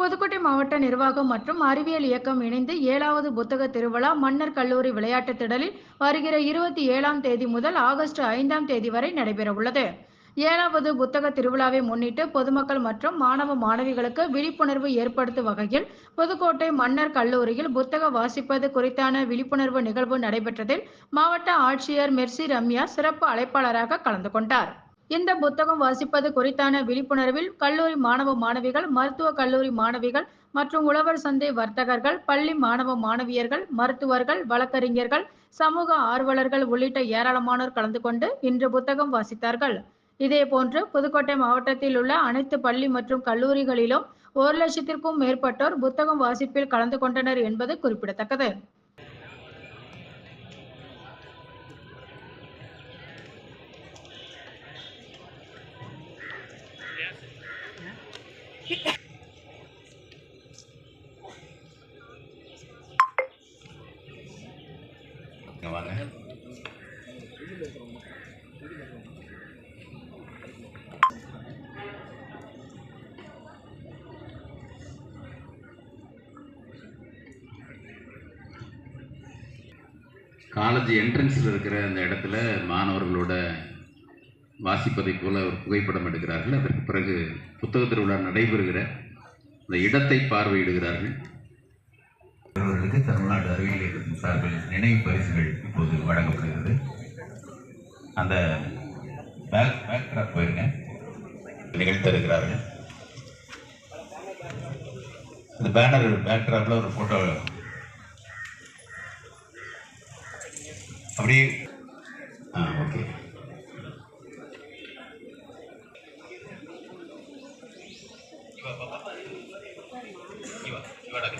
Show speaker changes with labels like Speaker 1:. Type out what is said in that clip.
Speaker 1: புதுக்கோட்டை மாவட்ட நிர்வாகம் மற்றும் அறிவியல் இயக்கம் இணைந்து ஏழாவது புத்தக திருவிழா மன்னர் கல்லூரி விளையாட்டுத் திடலில் வருகிற இருபத்தி ஏழாம் தேதி முதல் ஆகஸ்ட் ஐந்தாம் தேதி வரை நடைபெறவுள்ளது. ஏழாவது புத்தக திருவிழாவை முன்னிட்டு பொதுமக்கள் மற்றும் மாணவ மாணவிகளுக்கு விழிப்புணர்வு ஏற்படுத்தும் வகையில் புதுக்கோட்டை மன்னர் கல்லூரியில் புத்தக வாசிப்பது குறித்தான விழிப்புணர்வு நிகழ்வு நடைபெற்றதில் மாவட்ட ஆட்சியர் மெர்சி ரம்யா சிறப்பு அழைப்பாளராக கலந்து கொண்டார். இந்த புத்தகம் வாசிப்பது குறித்தான விழிப்புணர்வில் கல்லூரி மாணவ மாணவிகள் மருத்துவ கல்லூரி மாணவிகள் மற்றும் உழவர் சந்தை வர்த்தகர்கள் பள்ளி மாணவ மாணவியர்கள் மருத்துவர்கள் வழக்கறிஞர்கள் சமூக ஆர்வலர்கள் உள்ளிட்ட ஏராளமானோர் கலந்து கொண்டு இன்று புத்தகம் வாசித்தார்கள். இதேபோன்று புதுக்கோட்டை மாவட்டத்தில் உள்ள அனைத்து பள்ளி மற்றும் கல்லூரிகளிலும் ஒரு லட்சத்திற்கும் மேற்பட்டோர் புத்தகம் வாசிப்பில் கலந்து கொண்டனர் என்பது குறிப்பிடத்தக்கது.
Speaker 2: வாங்க. காலேஜ் என்ட்ரன்ஸில் இருக்கிற அந்த இடத்துல மாணவர்களோட வாசிப்பதைப் போல ஒரு புகைப்படம் எடுக்கிறார்கள். அதற்கு பிறகு புத்தக திருவிழா நடைபெறுகிற அந்த இடத்தை பார்வையிடுகிறார்கள். அவர்களுக்கு தமிழ்நாடு அறிவியல் இயக்கத்தின் சார்பில் நினைவு பரிசுகள் இப்போது வழங்கப்படுகிறது. அந்த பேக் பேக் ட்ராப் போயிருங்க நிகழ்த்திருக்கிறார்கள் அந்த பேனர் பேக் ட்ராப்ல ஒரு ஃபோட்டோ அப்படியே ஆ ஓகே ఇవ్వ ఇవ్వడానికి